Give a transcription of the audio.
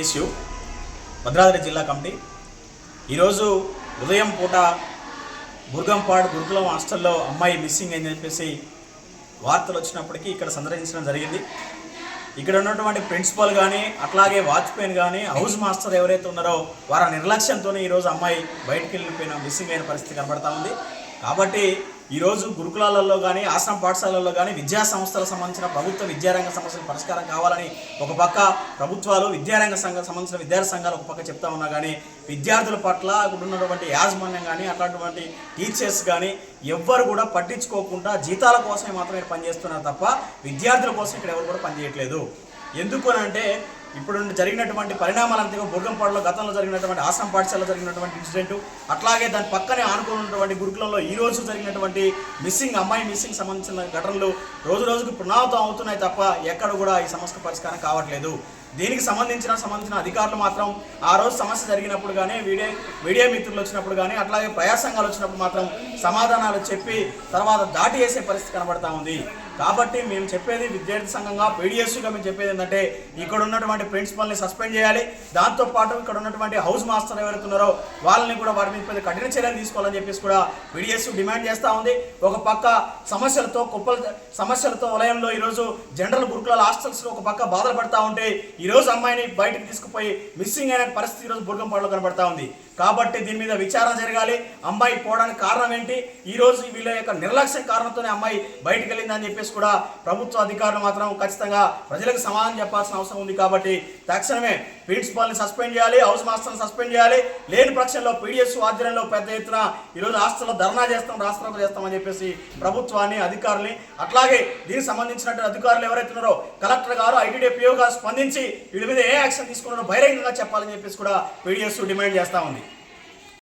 Issue Bhadradri జిల్లా committee. ఈరోజు ఉదయం పూట బుర్గంపాడు గురుకులం హాస్టల్లో అమ్మాయి మిస్సింగ్ అని చెప్పేసి వార్తలు వచ్చినప్పటికీ ఇక్కడ సందర్శించడం జరిగింది. ఇక్కడ ఉన్నటువంటి ప్రిన్సిపల్ కానీ అట్లాగే వాచ్మెన్ కానీ హౌస్ మాస్టర్ ఎవరైతే ఉన్నారో వారి నిర్లక్ష్యంతో ఈరోజు అమ్మాయి బయటికి వెళ్ళిపోయిన మిస్సింగ్ అయిన పరిస్థితి కనబడతా ఉంది. కాబట్టి ఈరోజు గురుకులాలలో కానీ ఆశ్రమ పాఠశాలల్లో కానీ విద్యా సంస్థలకు సంబంధించిన ప్రభుత్వ విద్యారంగ సమస్యల పరిష్కారం కావాలని ఒక పక్క ప్రభుత్వాలు విద్యారంగ సంఘ సంబంధించిన విద్యార్థి సంఘాలు ఒక పక్క చెప్తా ఉన్నా కానీ విద్యార్థుల పట్ల ఉన్నటువంటి యాజమాన్యం కానీ అట్లాంటివంటి టీచర్స్ కానీ ఎవ్వరు కూడా పట్టించుకోకుండా జీతాల కోసమే మాత్రమే పనిచేస్తున్నారు తప్ప విద్యార్థుల కోసం ఇక్కడ ఎవరు కూడా పనిచేయట్లేదు. ఎందుకు అని అంటే ఇప్పుడు జరిగినటువంటి పరిణామాలు అంతే బుర్గంపాడులో గతంలో జరిగినటువంటి ఆశ్రమ పాఠశాలలో జరిగినటువంటి ఇన్సిడెంట్ అట్లాగే దాని పక్కనే ఆనుకున్నటువంటి గురుకులంలో ఈ రోజు జరిగినటువంటి మిస్సింగ్ అమ్మాయి మిస్సింగ్ సంబంధించిన ఘటనలు రోజు రోజుకు పునరావృతం అవుతున్నాయి తప్ప ఎక్కడ కూడా ఈ సమస్య పరిష్కారం కావట్లేదు. దీనికి సంబంధించిన సంబంధించిన అధికారులు మాత్రం ఆ రోజు సమస్య జరిగినప్పుడు కానీ వీడియో మీడియా మిత్రులు వచ్చినప్పుడు కానీ అట్లాగే ప్రయాసంగాలు వచ్చినప్పుడు మాత్రం సమాధానాలు చెప్పి తర్వాత దాటి వేసే పరిస్థితి కనబడతా ఉంది. కాబట్టి మేము చెప్పేది విద్యార్థి సంఘంగా పీడిఎస్సీగా మేము చెప్పేది ఏంటంటే ఇక్కడ ఉన్నటువంటి ప్రిన్సిపల్ని సస్పెండ్ చేయాలి. దాంతోపాటు ఇక్కడ ఉన్నటువంటి హౌస్ మాస్టర్ ఎవరైతే ఉన్నారో వాళ్ళని కూడా వారి మీద కఠిన చర్యలు తీసుకోవాలని చెప్పేసి కూడా పీడిఎస్సీ డిమాండ్ చేస్తూ ఉంది. ఒక పక్క సమస్యలతో కుప్పల సమస్యలతో వలయంలో ఈరోజు జనరల్ గురుకుల హాస్టల్స్లో ఒక పక్క బాధలు పడతా ఉంటే ఈరోజు అమ్మాయిని బయటకు తీసుకుపోయి మిస్సింగ్ అయిన పరిస్థితి ఈరోజు బుర్గంపాడులో కనబడతా ఉంది. కాబట్టి దీని మీద విచారణ జరగాలి. అమ్మాయి పోవడానికి కారణం ఏంటి? ఈ రోజు వీళ్ళ యొక్క నిర్లక్ష్యం కారణంతోనే అమ్మాయి బయటికి వెళ్ళిందని చెప్పేసి కూడా ప్రభుత్వ అధికారులు మాత్రం ఖచ్చితంగా ప్రజలకు సమాధానం చెప్పాల్సిన అవసరం ఉంది కాబట్టి తక్షణమే ప్రిన్సిపాల్ని సస్పెండ్ చేయాలి హౌస్ మాస్టర్ని సస్పెండ్ చేయాలి. లేని పక్షంలో పీడిఎస్ ఆధ్వర్యంలో పెద్ద ఎత్తున ఈరోజు హాస్టల్లో ధర్నా చేస్తాం రాష్ట్రంలో చేస్తామని చెప్పేసి ప్రభుత్వాన్ని అధికారుల్ని అట్లాగే దీనికి సంబంధించినటువంటి అధికారులు ఎవరైతే ఉన్నారో కలెక్టర్ గారు ఐటీడీపీఓ గారు స్పందించి వీళ్ళ మీద ఏ యాక్షన్ తీసుకున్నారో బహిరంగంగా చెప్పాలని చెప్పేసి కూడా పీడిఎస్ డిమాండ్ చేస్తా ఉంది.